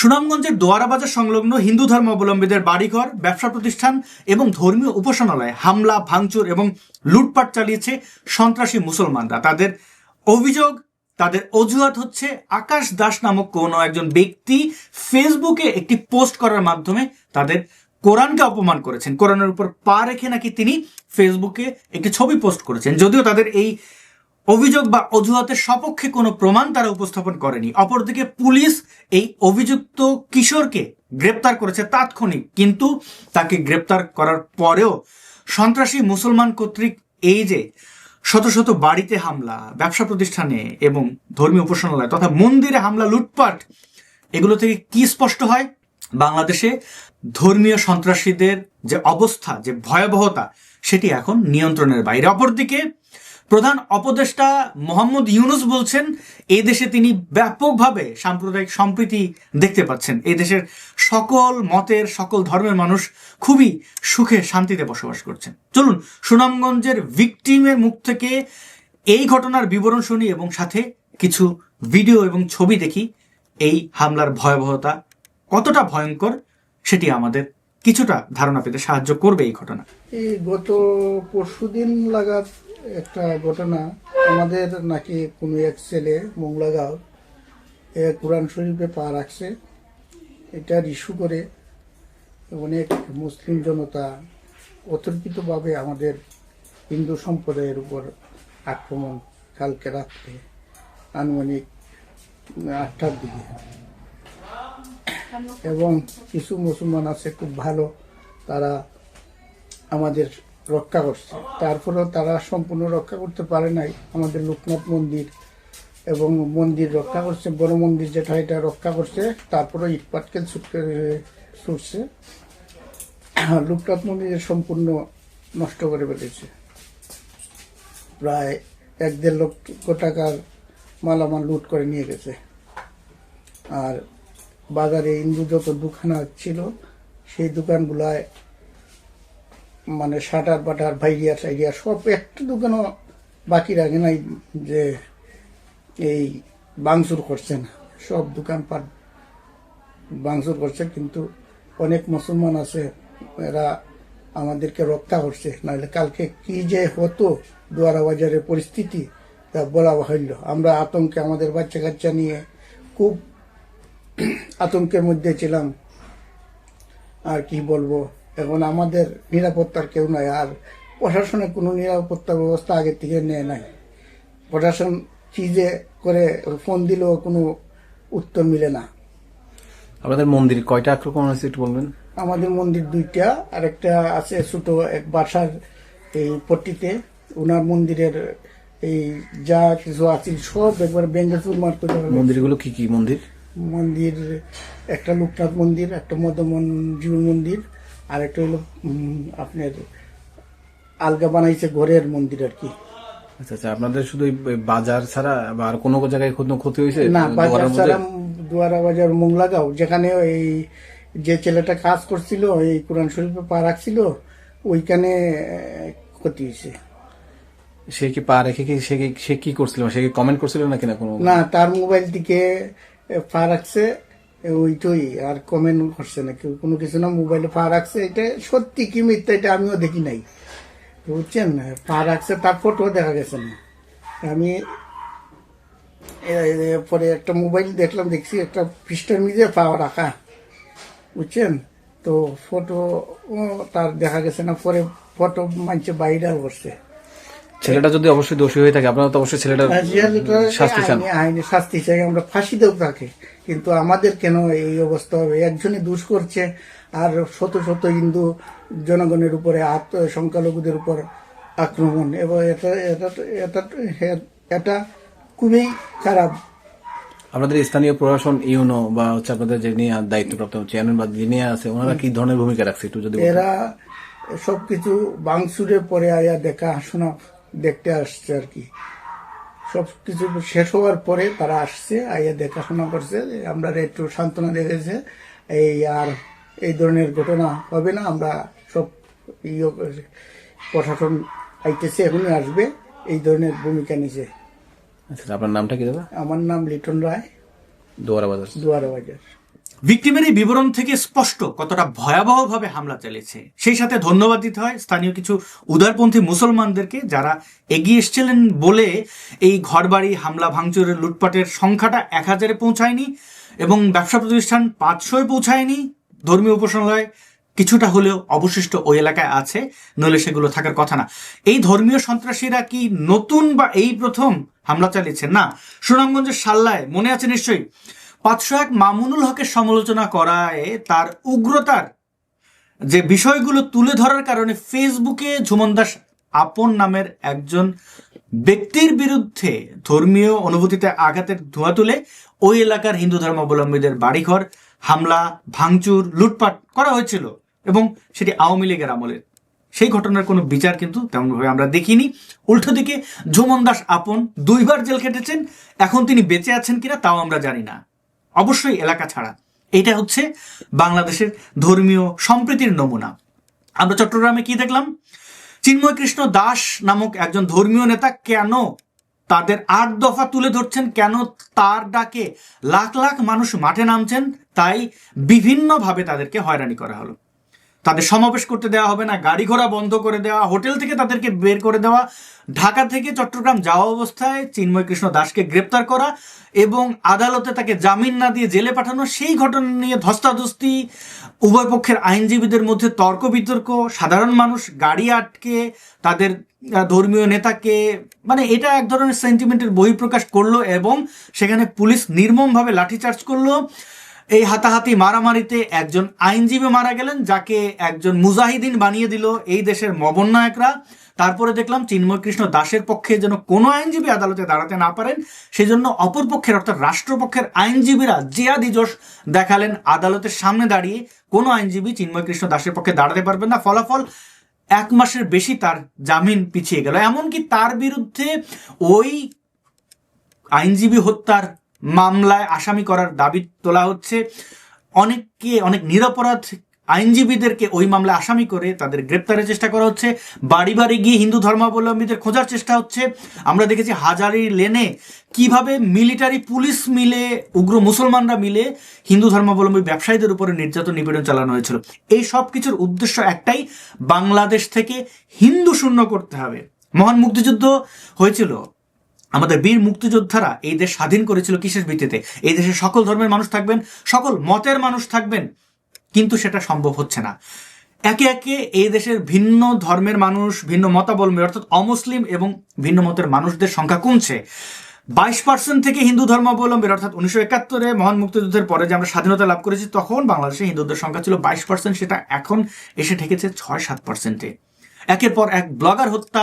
সুনামগঞ্জের দোয়ারাবাজার সংলগ্ন হিন্দু ধর্মাবলম্বীদের বাড়িঘর, ব্যবসা প্রতিষ্ঠান এবং ধর্মীয় উপাসনালয়ে হামলা, ভাঙচুর এবং লুটপাট চালিয়েছে সন্ত্রাসী মুসলমানরা। তাদের অভিযোগ, তাদের অজুহাত হচ্ছে আকাশ দাস নামক কোনো একজন ব্যক্তি ফেসবুকে একটি পোস্ট করার মাধ্যমে তাদের কোরআনকে অপমান করেছেন। কোরআনের উপর পা রেখে নাকি তিনি ফেসবুকে একটি ছবি পোস্ট করেছেন। যদিও তাদের এই অভিযোগ বা অজুহাতের সপক্ষে কোনো প্রমাণ তারা উপস্থাপন করেনি। অপরদিকে পুলিশ এই অভিযুক্ত কিশোরকে গ্রেপ্তার করেছে তাৎক্ষণিক, কিন্তু তাকে গ্রেপ্তার করার পরেও সন্ত্রাসী মুসলমান কর্তৃক এই যে শত শত বাড়িতে হামলা, ব্যবসা প্রতিষ্ঠানে এবং ধর্মীয় উপাসনালয় তথা মন্দিরে হামলা, লুটপাট, এগুলো থেকে কি স্পষ্ট হয়? বাংলাদেশে ধর্মীয় সন্ত্রাসীদের যে অবস্থা, যে ভয়াবহতা, সেটি এখন নিয়ন্ত্রণের বাইরে। অপরদিকে প্রধান অপদেষ্টা মোহাম্মদ ইউনুস বলছেন এই দেশে তিনি ব্যাপকভাবে সাম্প্রদায়িক সম্প্রীতি দেখতে পাচ্ছেন। এই দেশের সকল মতের, সকল ধর্মের মানুষ খুবই সুখে শান্তিতে বসবাস করছেন। চলুন, সুনামগঞ্জের ভিকটিমের মুখ থেকে এই ঘটনার বিবরণ শুনি এবং সাথে কিছু ভিডিও এবং ছবি দেখি। এই হামলার ভয়াবহতা কতটা ভয়ঙ্কর, সেটি আমাদের কিছুটা ধারণা পেতে সাহায্য করবে এই ঘটনা। এই গত পরশুদিন লাগাত একটা ঘটনা। আমাদের নাকি কোনো এক ছেলে মোংলাগাঁও এ কোরআন শরীফে পা রাখছে। এটার ইস্যু করে অনেক মুসলিম জনতা অতর্কিতভাবে আমাদের হিন্দু সম্প্রদায়ের উপর আক্রমণ কালকে রাত্রে আনুমানিক আটটার দিকে। এবং কিছু মুসলমান আছে খুব ভালো, তারা আমাদের রক্ষা করছে। তারপরেও তারা সম্পূর্ণ রক্ষা করতে পারে নাই আমাদের লোকনাথ মন্দির এবং মন্দির রক্ষা করছে, বড় মন্দির যেটা এটা রক্ষা করছে, তারপরেও ইট পাটকেল ছুটকে ছুটছে লোকনাথ মন্দিরের সম্পূর্ণ নষ্ট করে ফেলেছে। প্রায় এক দেড় লক্ষ টাকার মালামাল লুট করে নিয়ে গেছে। আর বাজারে হিন্দু যত দোকান ছিল, সেই দোকানগুলায় মানে শাটার বাটার ভাইরিয়া টাইরিয়া সব একটা দোকানও বাকি রাখে নাই যে এই বাংসুর করছে না। সব দোকানপাট বাংসুর করছে, কিন্তু অনেক মুসলমান আছে, এরা আমাদেরকে রক্ষা করছে। নাহলে কালকে কি যে হতো দুয়ারা বাজারের পরিস্থিতি, তা বলা হইল আমরা আতঙ্কে আমাদের বাচ্চা কাচ্চা নিয়ে খুব আতঙ্কের মধ্যে ছিলাম। আর কি বলব? এখন আমাদের নিরাপত্তার কেউ নাই আর প্রশাসনের কোনো নিরাপত্তা ব্যবস্থা আগে থেকে নেয় নাই। প্রশাসন কি যে করে ফোন দিলেও কোনো উত্তর মিলে না। আপনাদের মন্দির কয়টা আক্রমণ হয়েছে একটু বলবেন? আমাদের মন্দির দুইটা আর একটা আছে ছোট এক বাসার এই পট্টিতে। ওনার মন্দিরের এই যা কিছু আছে সব একবার বেঙ্গলপুর মার করে ফেলা। মন্দিরগুলো কি কি মন্দির? মন্দির একটা লোকনাথ মন্দির একটা মদমন জীব মন্দির আর একটা হলো আপনার আলগা বানাইছে ঘরের মন্দির আর কি। আচ্ছা আচ্ছা আপনাদের শুধু বাজার ছাড়া বা আর কোনো জায়গায় কোনো ক্ষতি হয়েছে? না বাজার ছাড়া দুয়ারা বাজার মোংলাগাঁও যেখানে এই যে ছেলেটা কাজ করছিল এই কোরআন শরীফে পা রাখছিল ওইখানে ক্ষতি হয়েছে। সে কি পা রেখে কি সে কি- সে কি করছিল? সে কি কমেন্ট করছিল নাকি না কোনো? না তার মোবাইল থেকে পা রাখছে ওইটাই, আর কমেন্ট করছে না। কেউ কোনো কিছু না মোবাইলে পা রাখছে, এটা সত্যি কি মিথ্যা, এটা আমিও দেখি নাই। বুঝছেন? পা রাখছে, তার ফটো দেখা গেছে না। আমি পরে একটা মোবাইল দেখলাম, দেখছি একটা পৃষ্ঠার মিজে পা রাখা। বুঝছেন? তো ফটো তার দেখা গেছে না, পরে ফটো মানছে বাইরে করছে। ছেলেটা যদি অবশ্যই দোষী হয়ে থাকে আপনারা তো অবশ্যই ছেলেটা শাস্তি চান। আইনি শাস্তি চাই আমরা ফাঁসি দেব তাকে কিন্তু আমাদের কেন এই অবস্থা হবে? একজনই দুষ করছে আর শত শত হিন্দু জনগণের উপরে আত সংখ্যালঘুদের উপর আক্রমণ এবং এটা এটা এটা এটা খুবই খারাপ। আপনাদের স্থানীয় প্রশাসন ইউনো বা হচ্ছে আপনাদের যে নিয়ে দায়িত্বপ্রাপ্ত চেয়ারম্যান বা যিনি আছে ওনারা কি ধরনের ভূমিকা রাখছে একটু যদি এরা সবকিছু বাংসুরে পরে আয়া দেখা শোনা দেখতে আসছে আর কি। সব কিছু শেষ হওয়ার পরে তারা আসছে আইয়া দেখাশোনা করছে আমরা একটু সান্ত্বনা দেখেছে এই আর এই ধরনের ঘটনা হবে না আমরা সব ইয়ে প্রশাসন আইতেছে এখনই আসবে এই ধরনের ভূমিকা নিছে। আচ্ছা আপনার নামটা কি দাদা? আমার নাম লিটন রায়। দোয়ারা বাজার দুয়ারা বাজার ভিকটিমের এই বিবরণ থেকে স্পষ্ট কতটা ভয়াবহভাবে হামলা চালিয়েছে। সেই সাথে ধন্যবাদ দিতে হয় স্থানীয় কিছু উদারপন্থী মুসলমানদেরকে যারা এগিয়ে এসেছিলেন বলে এই ঘরবাড়ি হামলা ভাঙচুরের লুটপাটের সংখ্যাটা এক হাজারে পৌঁছায়নি এবং ব্যবসা প্রতিষ্ঠান পাঁচশোয় পৌঁছায়নি। ধর্মীয় উপাসনালয় কিছুটা হলেও অবশিষ্ট ওই এলাকায় আছে, নইলে সেগুলো থাকার কথা না। এই ধর্মীয় সন্ত্রাসীরা কি নতুন বা এই প্রথম হামলা চালিয়েছে? না। সুনামগঞ্জের সাল্লায় মনে আছে নিশ্চয়ই? পাঁচশো এক মামুনুল হকের সমালোচনা করায় তার উগ্রতার যে বিষয়গুলো তুলে ধরার কারণে ফেসবুকে ঝুমন দাস আপন নামের একজন ব্যক্তির বিরুদ্ধে ধর্মীয় অনুভূতিতে আঘাতের ধোঁয়া তুলে ওই এলাকার হিন্দু ধর্মাবলম্বীদের বাড়িঘর, হামলা, ভাঙচুর, লুটপাট করা হয়েছিল এবং সেটি আওয়ামী লীগের আমলের সেই ঘটনার কোনো বিচার কিন্তু তেমনভাবে আমরা দেখিনি। উল্টো দিকে ঝুমন দাস আপন দুইবার জেল খেটেছেন, এখন তিনি বেঁচে আছেন কিনা তাও আমরা জানি না। অবশ্যই এলাকা ছাড়া। এটা হচ্ছে বাংলাদেশের ধর্মীয় সম্প্রীতির নমুনা। আমরা চট্টগ্রামে কি দেখলাম? চিন্ময় কৃষ্ণ দাস নামক একজন ধর্মীয় নেতা কেন তাদের আট দফা তুলে ধরছেন? কেন তার ডাকে লাখ লাখ মানুষ মাঠে নামছেন? তাই বিভিন্নভাবে তাদেরকে হয়রানি করা হলো। তাদের সমাবেশ করতে দেওয়া হবে না, গাড়ি ঘোড়া বন্ধ করে দেওয়া, হোটেল থেকে তাদেরকে বের করে দেওয়া, ঢাকা থেকে চট্টগ্রাম যাওয়া অবস্থায় চিন্ময় কৃষ্ণ দাসকে গ্রেপ্তার করা এবং আদালতে তাকে জামিন না দিয়ে জেলে পাঠানো, সেই ঘটনা নিয়ে ধস্তাধস্তি। উভয় পক্ষের আইনজীবীদের মধ্যে তর্ক বিতর্ক, সাধারণ মানুষ গাড়ি আটকে, তাদের ধর্মীয় নেতাকে মানে এটা এক ধরনের সেন্টিমেন্টের বহিঃপ্রকাশ করল এবং সেখানে পুলিশ নির্মমভাবে লাঠিচার্জ করল। এই হাতাহাতি মারামারিতে একজন আইনজীবী মারা গেলেন, যাকে একজন মুজাহিদিন বানিয়ে দিল এই দেশের মবন্নায়করা তারপরে দেখলাম চিন্ময় কৃষ্ণ দাসের পক্ষে যেন কোনো আইনজীবী আদালতে দাঁড়াতে না পারেন, সেজন্য অপর পক্ষের অর্থাৎ রাষ্ট্রপক্ষের আইনজীবীরা জিয়াদি জোশ দেখালেন আদালতের সামনে দাঁড়িয়ে। কোনো আইনজীবী চিন্ময় কৃষ্ণ দাসের পক্ষে দাঁড়াতে পারবেন না, ফলাফল এক মাসের বেশি তার জামিন পিছিয়ে গেল। এমনকি তার বিরুদ্ধে ওই আইনজীবী হত্যার মামলায় আসামি করার দাবি তোলা হচ্ছে। অনেককে, অনেক নিরপরাধ আইনজীবীদেরকে ওই মামলায় আসামি করে তাদের গ্রেপ্তারের চেষ্টা করা হচ্ছে। বাড়ি বাড়ি গিয়ে হিন্দু ধর্মাবলম্বীদের খোঁজার চেষ্টা হচ্ছে। আমরা দেখেছি হাজারি লেনে কীভাবে মিলিটারি পুলিশ মিলে, উগ্র মুসলমানরা মিলে হিন্দু ধর্মাবলম্বী ব্যবসায়ীদের উপরে নির্যাতন নিপীড়ন চালানো হয়েছিল। এই সব কিছুর উদ্দেশ্য একটাই, বাংলাদেশ থেকে হিন্দু শূন্য করতে হবে। মহান মুক্তিযুদ্ধ হয়েছিল। আমাদের বীর মুক্তিযোদ্ধারা এই দেশ স্বাধীন করেছিল কিসের ভিত্তিতে? এই দেশে সকল ধর্মের মানুষ থাকবেন, সকল মতের মানুষ থাকবেন, কিন্তু সেটা সম্ভব হচ্ছে না। একে একে এই দেশের ভিন্ন ধর্মের মানুষ, ভিন্ন মতাবলম্বী, অর্থাৎ অমুসলিম এবং ভিন্ন মতের মানুষদের সংখ্যা কমছে। বাইশ পার্সেন্ট থেকে হিন্দু ধর্মাবলম্বীর, অর্থাৎ উনিশশো একাত্তরে মহান মুক্তিযুদ্ধের পরে যে আমরা স্বাধীনতা লাভ করেছি, তখন বাংলাদেশে হিন্দুদের সংখ্যা ছিল বাইশ পার্সেন্ট সেটা এখন এসে ঠেকেছে ছয় সাত পার্সেন্টে একের পর এক ব্লগার হত্যা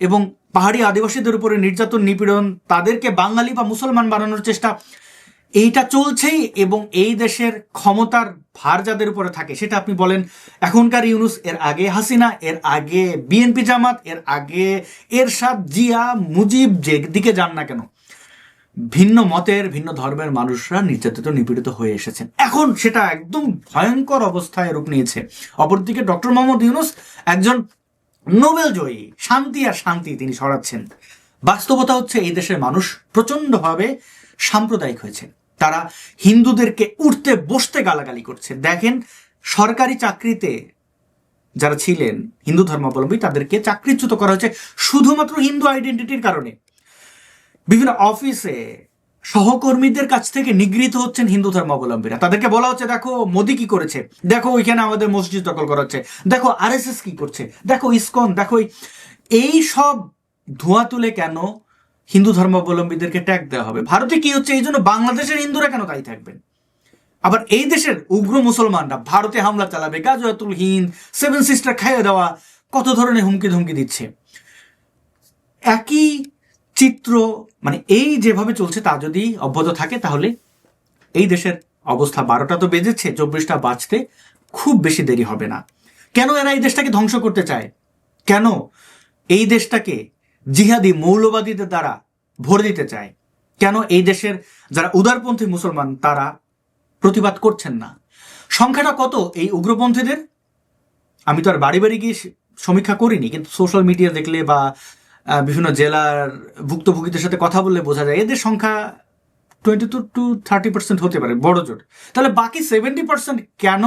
এবং পাহাড়ি আদিবাসীদের উপরে নির্যাতন, নিপীড়ন, তাদেরকে বাঙালি বা মুসলমান বানানোর চেষ্টা, এইটা চলছেই এবং এই দেশের ক্ষমতার ভার যাদের উপরে থাকে, সেটা আপনি বলেন এখনকার ইউনুস, এর আগে হাসিনা, এর আগে বিএনপি জামাত, এর আগে এরশাদ, জিয়া, মুজিব যে দিকে যান না কেন, ভিন্ন মতের, ভিন্ন ধর্মের মানুষরা নির্যাতিত, নিপীড়িত হয়ে এসেছেন। এখন সেটা একদম ভয়ঙ্কর অবস্থায় রূপ নিয়েছে। অপরদিকে ডক্টর মোহাম্মদ ইউনুস একজন নোবেল জয়ী, শান্তি আর শান্তি তিনি সরাচ্ছেন। বাস্তবতা হচ্ছে এই দেশের মানুষ প্রচণ্ডভাবে সাম্প্রদায়িক হয়েছে। তারা হিন্দুদেরকে উঠতে বসতে গালাগালি করছে। দেখেন, সরকারি চাকরিতে যারা ছিলেন হিন্দু ধর্মাবলম্বী, তাদেরকে চাকরিচ্যুত করা হয়েছে শুধুমাত্র হিন্দু আইডেন্টিটির কারণে। বিভিন্ন অফিসে সহকর্মীদের কাছ থেকে নিগৃহীত হচ্ছেন হিন্দু ধর্মাবলম্বীরা। তাদেরকে বলা হচ্ছে, দেখো, মোদি কি করেছে? দেখো, ওইখানে আমাদের মসজিদ দখল করা হচ্ছে। দেখো, আরএসএস কি করছে? দেখো, ইসকন, দেখো, এই- এই সব ধোঁয়া তুলে কেন হিন্দু ধর্মাবলম্বীদেরকে ট্যাগ দেওয়া হবে? ভারতে কি হচ্ছে? এই জন্য বাংলাদেশের হিন্দুরা কেন তাই থাকবেন? আবার এই দেশের উগ্র মুসলমানরা ভারতে হামলা চালাবে, গাজওয়াতুল হিন্দ, সেভেন সিস্টার খাইয়ে দেওয়া, কত ধরনের হুমকি ধুমকি দিচ্ছে? একই চিত্র মানে এই যেভাবে চলছে তা যদি অব্যাহত থাকে তাহলে এই দেশের অবস্থা বারোটা তো বেজেছে, চব্বিশটা বাঁচতে খুব বেশি দেরি হবে না। কেন এরা এই দেশটাকে ধ্বংস করতে চায়? কেন এই দেশটাকে জিহাদি মৌলবাদীদের দ্বারা ভরে দিতে চায়? কেন এই দেশের যারা উদারপন্থী মুসলমান তারা প্রতিবাদ করছেন না? সংখ্যাটা কত এই উগ্রপন্থীদের? আমি তো আর বাড়ি বাড়ি গিয়ে সমীক্ষা করিনি, কিন্তু সোশ্যাল মিডিয়া দেখলে বা বিভিন্ন জেলার ভুক্তভোগীদের সাথে কথা বললে বোঝা যায় এদের সংখ্যা twenty two to thirty percent হতে পারে, বড় জোর তাহলে বাকি সেভেন্টি পার্সেন্ট কেন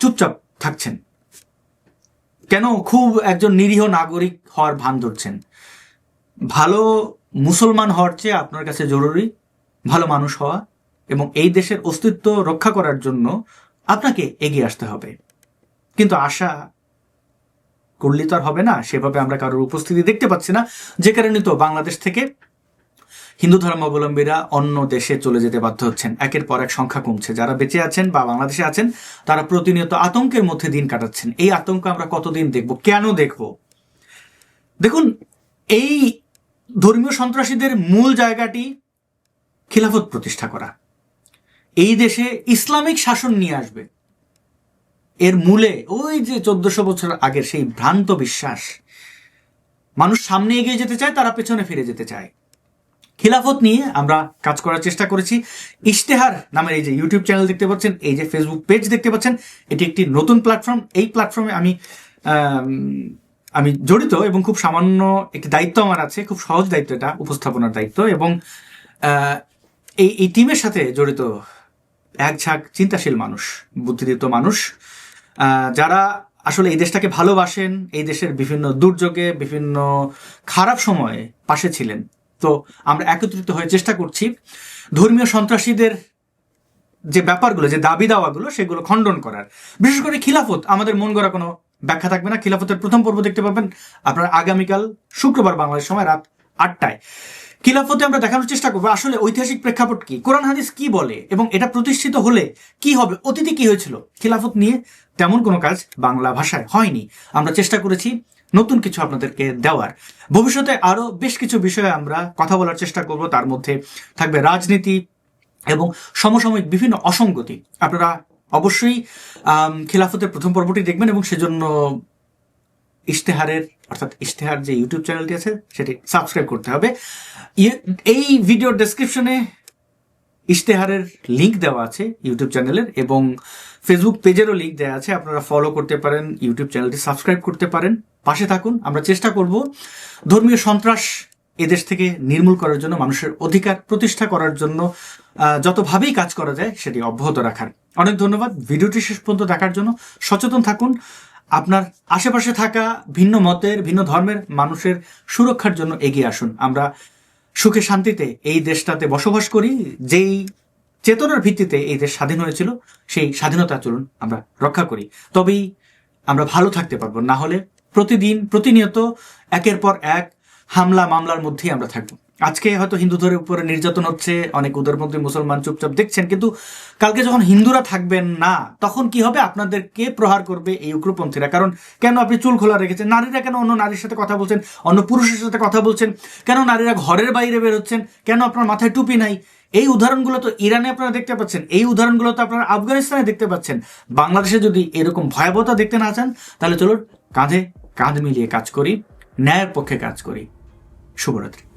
চুপচাপ থাকছেন? কেন খুব একজন নিরীহ নাগরিক হওয়ার ভান ধরছেন? ভালো মুসলমান হওয়ার চেয়ে আপনার কাছে জরুরি ভালো মানুষ হওয়া এবং এই দেশের অস্তিত্ব রক্ষা করার জন্য আপনাকে এগিয়ে আসতে হবে। কিন্তু আশা করলে তো আর হবে না। সেভাবে আমরা কারোর উপস্থিতি দেখতে পাচ্ছি না। যে কারণে তো বাংলাদেশ থেকে হিন্দু ধর্মাবলম্বীরা অন্য দেশে চলে যেতে বাধ্য হচ্ছেন। একের পর এক সংখ্যা কমছে। যারা বেঁচে আছেন বা বাংলাদেশে আছেন, তারা প্রতিনিয়ত আতঙ্কের মধ্যে দিন কাটাচ্ছেন। এই আতঙ্ক আমরা কতদিন দেখব? কেন দেখব? দেখুন, এই ধর্মীয় সন্ত্রাসীদের মূল জায়গাটি খিলাফত প্রতিষ্ঠা করা। এই দেশে ইসলামিক শাসন নিয়ে আসবে। এর মূলে ওই যে চোদ্দশো বছর আগের সেই ভ্রান্ত বিশ্বাস, মানুষ সামনে এগিয়ে যেতে চায়, তারা পেছনে ফিরে যেতে চায়। খিলাফত নিয়ে আমরা কাজ করার চেষ্টা করেছি। ইশতেহার নামের এই যে ইউটিউব চ্যানেল দেখতে পাচ্ছেন, এই যে ফেসবুক পেজ দেখতে পাচ্ছেন, এটি একটি নতুন প্ল্যাটফর্ম এই প্ল্যাটফর্মে আমি আমি জড়িত এবং খুব সামান্য একটি দায়িত্ব আমার আছে, খুব সহজ দায়িত্ব এটা, উপস্থাপনার দায়িত্ব এবং এই এই টিমের সাথে জড়িত এক ঝাঁক চিন্তাশীল মানুষ, বুদ্ধিদীপ্ত মানুষ যারা আসলে এই দেশটাকে ভালোবাসেন, এই দেশের বিভিন্ন দুর্যোগে, বিভিন্ন খারাপ সময়ে পাশে ছিলেন। তো আমরা একত্রিত হয়ে চেষ্টা করছি ধর্মীয় সন্ত্রাসীদের যে ব্যাপারগুলো, যে দাবি দাওয়াগুলো, সেগুলো খণ্ডন করার। বিশেষ করে খিলাফত, আমাদের মন গড়া কোনো ব্যাখ্যা থাকবে না। খিলাফতের প্রথম পর্ব দেখতে পাবেন আপনারা আগামীকাল শুক্রবার বাংলাদেশ সময় রাত আটটায়। খিলাফতে আমরা দেখানোর চেষ্টা করব, আসলে ঐতিহাসিক প্রেক্ষাপট কি? কোরআন হাদিস কি বলে? এবং এটা প্রতিষ্ঠিত হলে কি হবে? অতীতে কি হয়েছিল? খিলাফত নিয়ে তেমন কোনো কাজ বাংলা ভাষায় হয়নি। আমরা চেষ্টা করেছি নতুন কিছু আপনাদেরকে দেওয়ার। ভবিষ্যতে আরও বেশ কিছু বিষয়ে আমরা কথা বলার চেষ্টা করব। তার মধ্যে থাকবে রাজনীতি এবং সমসাময়িক বিভিন্ন অসঙ্গতি। আপনারা অবশ্যই খিলাফতের প্রথম পর্বটি দেখবেন এবং সেজন্য ইশতেহারের অর্থাৎ ইশতেহার যে ইউটিউব চ্যানেলটি আছে, সেটি সাবস্ক্রাইব করতে হবে। ইয়ে- এই ভিডিওর ডেসক্রিপশনে ইশতেহারের লিংক দেওয়া আছে ইউটিউব চ্যানেলের এবং ফেসবুক পেজেরও লিংক দেওয়া আছে। আপনারা ফলো করতে পারেন ইউটিউব চ্যানেলটি সাবস্ক্রাইব করতে পারেন। পাশে থাকুন, আমরা চেষ্টা করব ধর্মীয় সন্ত্রাস এদেশ থেকে নির্মূল করার জন্য, মানুষের অধিকার প্রতিষ্ঠা করার জন্য যতভাবেই কাজ করা যায়, সেটি অব্যাহত রাখার। অনেক ধন্যবাদ। ভিডিওটি শেষ পর্যন্ত দেখার জন্য সচেতন থাকুন। আপনার আশেপাশে থাকা ভিন্ন মতের, ভিন্ন ধর্মের মানুষের সুরক্ষার জন্য এগিয়ে আসুন। আমরা সুখে শান্তিতে এই দেশটাতে বসবাস করি, যেই চেতনার ভিত্তিতে এই দেশ স্বাধীন হয়েছিল, সেই স্বাধীনতা চলুন আমরা রক্ষা করি। তবেই আমরা ভালো থাকতে পারব, না হলে প্রতিদিন, প্রতিনিয়ত একের পর এক হামলা মামলার মধ্যেই আমরা থাকব। আজকে হয়তো হিন্দুদের উপরে নির্যাতন হচ্ছে, অনেক উদারপন্থী মুসলমান চুপচাপ দেখছেন, কিন্তু কালকে যখন হিন্দুরা থাকবেন না, তখন কি হবে? আপনাদেরকে প্রহার করবে এই উগ্রপন্থীরা? কারণ কেন আপনি চুল খোলা রেখেছেন? নারীরা কেন অন্য নারীর সাথে কথা বলছেন? অন্য পুরুষের সাথে কথা বলছেন? কেন নারীরা ঘরের বাইরে বের হচ্ছেন? কেন আপনার মাথায় টুপি নাই? এই উদাহরণগুলো তো ইরানে আপনারা দেখতে পাচ্ছেন, এই উদাহরণগুলো তো আপনারা আফগানিস্তানে দেখতে পাচ্ছেন। বাংলাদেশে যদি এরকম ভয়াবহতা দেখতে না চান, তাহলে চলুন কাঁধে কাঁধ মিলিয়ে কাজ করি, ন্যায়ের পক্ষে কাজ করি। শুভরাত্রি।